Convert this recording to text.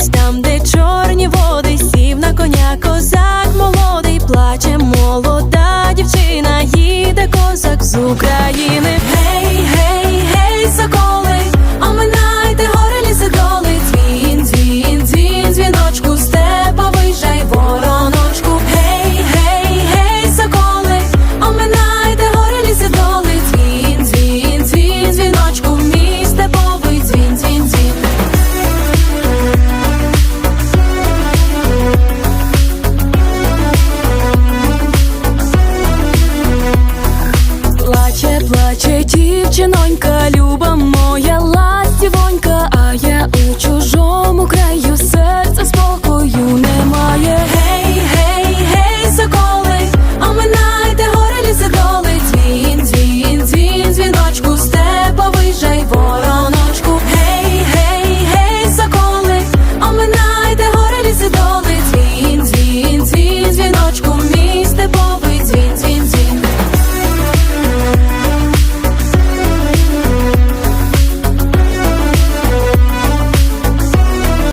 Десь там, де чорні води, сів на коня. Плаче, плаче дівчинонька, люба моя